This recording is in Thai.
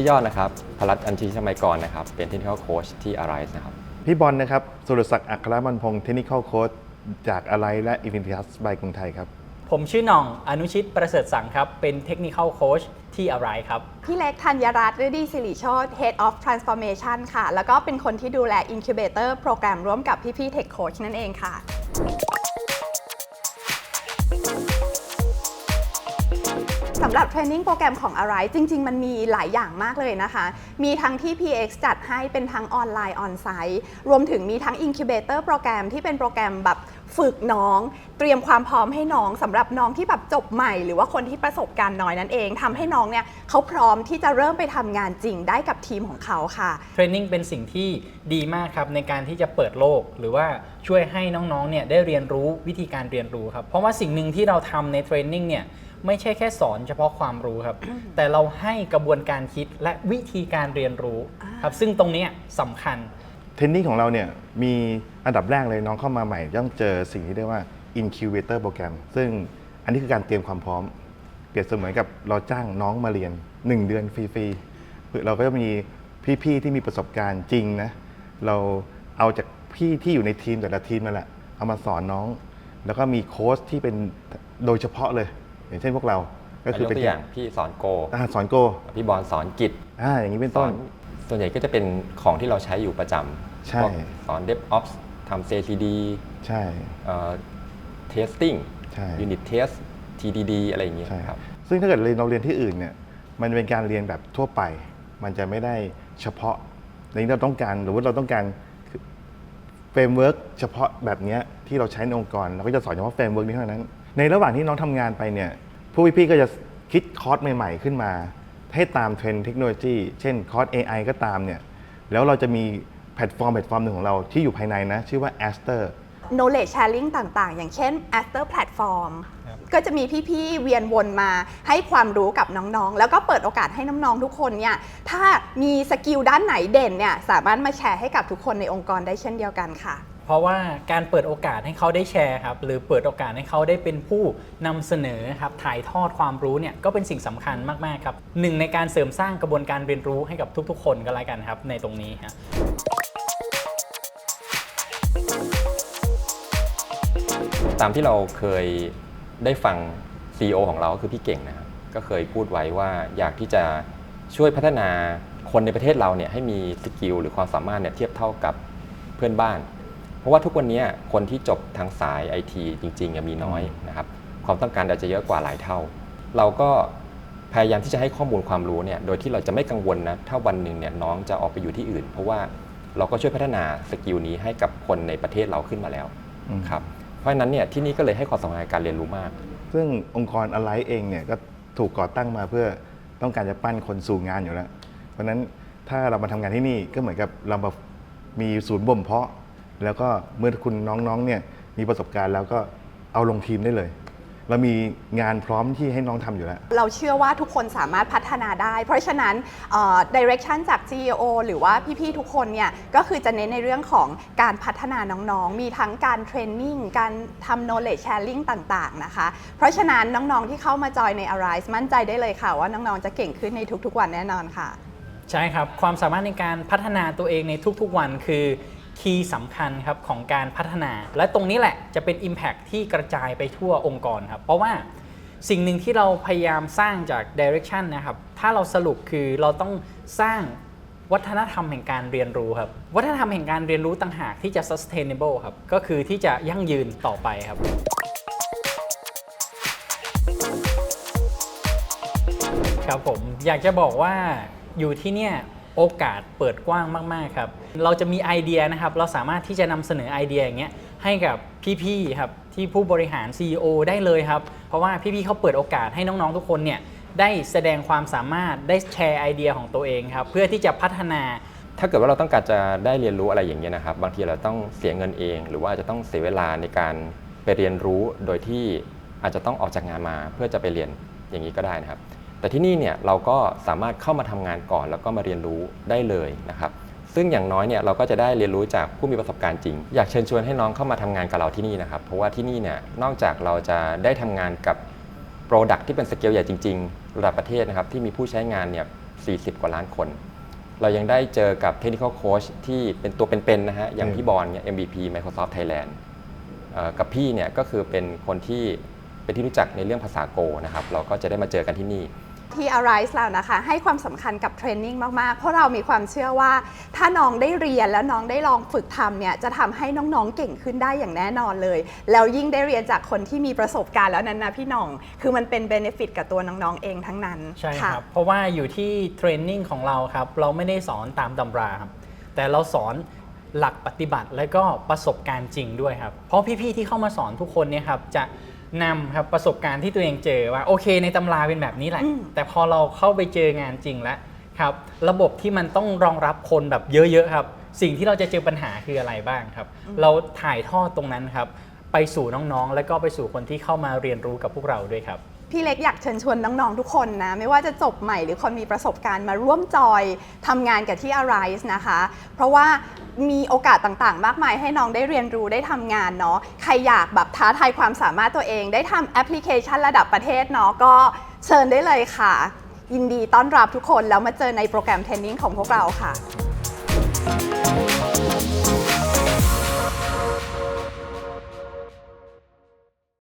ชื่อยอดนะครับพลัดอัญชีสมัยก่อนนะครับ เป็น Technical Coach ที่ Arise นะครับ พี่บอลนะครับ สุรศักดิ์อัครมันพงศ์เทคนิคอลโค้ชจากอะไรและอินฟินิทัสบายกรุงไทยครับ ผมชื่อหน่อง อนุชิตประเสริฐสังครับ เป็นเทคนิคอลโค้ชที่อะไรครับ พี่เล็กธัญรัตน์ฤดีสิริโชต Head of Transformation ค่ะ แล้วก็เป็นคนที่ดูแล Incubator โปรแกรมร่วมกับพี่ๆ Tech Coach นั่นเองค่ะ สำหรับเทรนนิ่งโปรแกรมของอะไรจริง ๆ มันมีหลายอย่างมากเลยนะคะ มีทั้งที่ PX จัดให้เป็นทั้งออนไลน์ออนไซต์ รวมถึงมีทั้ง Incubator โปรแกรมที่เป็นโปรแกรมแบบ ฝึกน้อง เตรียมความพร้อมให้น้องสำหรับน้องที่แบบจบใหม่ หรือว่าคนที่ประสบการณ์น้อยนั่นเองทำให้น้องเนี่ยเขาพร้อมที่จะเริ่มไปทำงานจริงได้กับทีมของเขาค่ะเทรนนิ่งเป็นสิ่งที่ดีมากครับในการที่จะเปิดโลก หรือว่าช่วยให้น้องๆเนี่ยได้เรียนรู้วิธีการเรียนรู้ครับเพราะว่าสิ่งหนึ่งที่เราทำในเทรนนิ่งเนี่ยไม่ใช่แค่สอนเฉพาะความรู้ครับ แต่เราให้กระบวนการคิดและวิธีการเรียนรู้ครับซึ่งตรงเนี้ยสำคัญเทรนนิ่งของเราเนี่ยมี อันดับแรกเลยน้องเข้ามาใหม่ต้องเจอสิ่งที่เรียกว่า incubator โปรแกรมซึ่งอันนี้คือการเตรียมความพร้อม เปรียบเสมือนกับเราจ้างน้องมาเรียน 1 เดือนฟรีๆเราก็จะมีพี่ๆที่มีประสบการณ์จริงนะเราเอาจากพี่ที่อยู่ในทีมแต่ละทีมนั่นแหละเอามาสอนน้อง แล้วก็มีโค้ชที่เป็นโดยเฉพาะเลย อย่างเช่นพวกเราก็คืยอกเป็นตัวอย่างพี่สอนโกอ่าสอนโกพี่บอลสอนกิจอ่าอย่างนี้เป็นสต้อนนส่วนใหญ่ก็จะเป็นของที่เราใช้อยู่ประจำใช่พวกสอน DevOps ทำ CICD ใช่เอ่อ Testing ใช่ Unit Test TDD อะไรอย่างเงี้ยใช่ครับ ซึ่งถ้าเกิดเรียนเราเรียนที่อื่นเนี่ย มันเป็นการเรียนแบบทั่วไป มันจะไม่ได้เฉพาะในนี้เราต้องการหรือว่าเราต้องการเฟรมเวิร์กเฉพาะแบบเนี้ยที่เราใช้ในองค์กร เราก็จะสอนเฉพาะเฟรมเวิร์กนี้เท่านั้น ในระหว่างที่น้องทำงานไปเนี่ยผู้พี่ๆก็จะคิดคอร์สใหม่ๆขึ้นมา ให้ตามเทรนด์เทคโนโลยี เช่นคอร์ส AI ก็ตามเนี่ย แล้วเราจะมีแพลตฟอร์มแพลตฟอร์มหนึ่งของเราที่อยู่ภายในนะ ชื่อว่า Aster knowledge sharing ต่างๆ อย่างเช่น Aster Platform ครับก็จะมีพี่ๆ เวียนวนมาให้ความรู้กับน้องๆ แล้วก็เปิดโอกาสให้น้องๆ ทุกคนเนี่ย ถ้ามีสกิลด้านไหนเด่นเนี่ย สามารถมาแชร์ให้กับทุกคนในองค์กรได้เช่นเดียวกันค่ะ เพราะว่าการเปิดโอกาสให้เขาได้แชร์ครับ หรือเปิดโอกาสให้เขาได้เป็นผู้นำเสนอครับ ถ่ายทอดความรู้เนี่ย ก็เป็นสิ่งสำคัญมากๆ ครับ หนึ่งในการเสริมสร้างกระบวนการเรียนรู้ให้กับทุกๆ คนก็แล้วกันครับ ในตรงนี้ครับ ตามที่เราเคยได้ฟัง CEO ของเราก็คือพี่เก่งนะครับก็เคยพูดไว้ว่าอยากที่จะช่วยพัฒนาคนในประเทศเราเนี่ยให้มีสกิลหรือความสามารถเนี่ยเทียบเท่ากับเพื่อนบ้าน เพราะว่าทุกวันนี้คนที่จบทางสายไอทีจริงๆมีน้อยนะครับความต้องการอาจจะเยอะกว่าหลายเท่า เราก็พยายามที่จะให้ข้อมูลความรู้เนี่ยโดยที่เราจะไม่กังวลนะถ้าวันหนึ่งเนี่ยน้องจะออกไปอยู่ที่อื่น เพราะว่าเราก็ช่วยพัฒนาสกิลนี้ให้กับคนในประเทศเราขึ้นมาแล้วครับ เพราะฉะนั้นเนี่ยที่นี่ก็เลยให้ความสำคัญกับการเรียนรู้มาก ซึ่งองค์กรอะไรเองเนี่ยก็ถูกก่อตั้งมาเพื่อต้องการจะปั้นคนสู่งานอยู่แล้ว เพราะฉะนั้นถ้าเรามาทำงานที่นี่ก็เหมือนกับเรามามีศูนย์บ่มเพาะ แล้วก็เมื่อคุณน้องๆเนี่ยมีประสบการณ์แล้วก็เอาลงทีมได้เลย เรามีงานพร้อมที่ให้น้องทำอยู่แล้ว เราเชื่อว่าทุกคนสามารถพัฒนาได้ เพราะฉะนั้นเอ่อ direction จาก CEO หรือว่าพี่ๆ ทุกคนเนี่ย ก็คือจะเน้นในเรื่องของการพัฒนาน้องๆ มีทั้งการเทรนนิ่ง การทำ knowledge sharing ต่างๆ นะคะ เพราะฉะนั้นน้องๆ ที่เข้ามาจอยใน Arise มั่นใจได้เลยค่ะว่าน้องๆ จะเก่งขึ้นในทุกๆ วันแน่นอนค่ะ ใช่ครับ ความสามารถในการพัฒนาตัวเองในทุกๆวันคือ คีย์สำคัญครับของการพัฒนา และตรงนี้แหละจะเป็น Impact ที่กระจายไปทั่วองค์กรครับ เพราะว่าสิ่งหนึ่งที่เราพยายามสร้างจาก Direction นะครับ ถ้าเราสรุปคือเราต้องสร้างวัฒนธรรมแห่งการเรียนรู้ครับ วัฒนธรรมแห่งการเรียนรู้ต่างหากที่จะ sustainable ครับ ก็คือที่จะยั่งยืนต่อไปครับ ครับผมอยากจะบอกว่าอยู่ที่เนี่ย โอกาสเปิดกว้างมาก ๆ ครับ เราจะมีไอเดียนะครับ เราสามารถที่จะนำเสนอไอเดียอย่างเงี้ยให้กับพี่ๆครับที่ผู้บริหาร CEO ได้เลยครับ เพราะว่าพี่ๆเขาเปิดโอกาสให้น้องๆทุกคนเนี่ยได้แสดงความสามารถได้แชร์ไอเดียของตัวเองครับ เพื่อที่จะพัฒนา ถ้าเกิดว่าเราต้องการจะได้เรียนรู้อะไรอย่างเงี้ยนะครับ บางทีเราต้องเสียเงินเอง หรือว่าอาจจะต้องเสียเวลาในการไปเรียนรู้โดยที่อาจจะต้องออกจากงานมาเพื่อจะไปเรียนอย่างนี้ก็ได้นะครับ แต่ที่นี่เนี่ยเราก็สามารถเข้ามาทำงานก่อน แล้วก็มาเรียนรู้ได้เลยนะครับซึ่งอย่างน้อยเนี่ยเราก็จะได้เรียนรู้จากผู้มีประสบการณ์จริง อยากเชิญชวนให้น้องเข้ามาทำงานกับเราที่นี่นะครับ เพราะว่าที่นี่เนี่ยนอกจากเราจะได้ทำงานกับ Product ที่เป็นสเกลใหญ่จริง ๆ ระดับประเทศนะครับที่มีผู้ใช้งานเนี่ย 40 กว่าล้านคน เรายังได้เจอกับ Technical Coach ที่เป็นตัวเป็นๆนะฮะอย่างอืมพี่บอลเนี่ย MVP Microsoft Thailand เอ่อกับพี่เนี่ยก็คือเป็นคนที่เป็นที่รู้จักในเรื่องภาษาโกนะครับเราก็จะได้มาเจอกันที่นี่ ที่ Arise เรานะคะ ให้ความสำคัญกับเทรนนิ่งมากๆ เพราะเรามีความเชื่อว่าถ้าน้องได้เรียนแล้วน้องได้ลองฝึกทำเนี่ยจะทำให้น้องๆเก่งขึ้นได้อย่างแน่นอนเลย แล้วยิ่งได้เรียนจากคนที่มีประสบการณ์แล้วนั้นนะพี่หน้อง คือมันเป็นเบนฟิตกับตัวน้องๆเองทั้งนั้น ใช่คค่ะรับเพราะว่าอยู่ที่เทรนนิ่งของเราครับ เราไม่ได้สอนตามตำราครับ แต่เราสอนหลักปฏิบัติและก็ประสบการณ์จริงด้วยครับ เพราะพี่ๆที่เข้ามาสอนทุกคนเนี่ยครับจะ นำครับประสบการณ์ที่ตัวเองเจอว่าโอเค ในตำราเป็นแบบนี้แหละอืมแต่พอเราเข้าไปเจองานจริงแล้วครับระบบที่มันต้องรองรับคนแบบเยอะๆครับ สิ่งที่เราจะเจอปัญหาคืออะไรบ้างครับ เราถ่ายทอดตรงนั้นครับ ไปสู่น้องๆ และก็ไปสู่คนที่เข้ามาเรียนรู้กับพวกเราด้วยครับ พี่เล็กอยากเชิญชวนน้องๆทุกคนนะ ไม่ว่าจะจบใหม่หรือคนมีประสบการณ์มาร่วมจอยทำงานกับที่ Arise นะคะ เพราะว่ามีโอกาสต่างๆ มากมายให้น้องได้เรียนรู้ได้ทำงานเนาะใครอยากแบบท้าทายความสามารถตัวเอง ได้ทำแอปพลิเคชันระดับประเทศเนาะก็เชิญได้เลยค่ะ ยินดีต้อนรับทุกคนแล้วมาเจอในโปรแกรมเทรนนิ่งของพวกเราค่ะ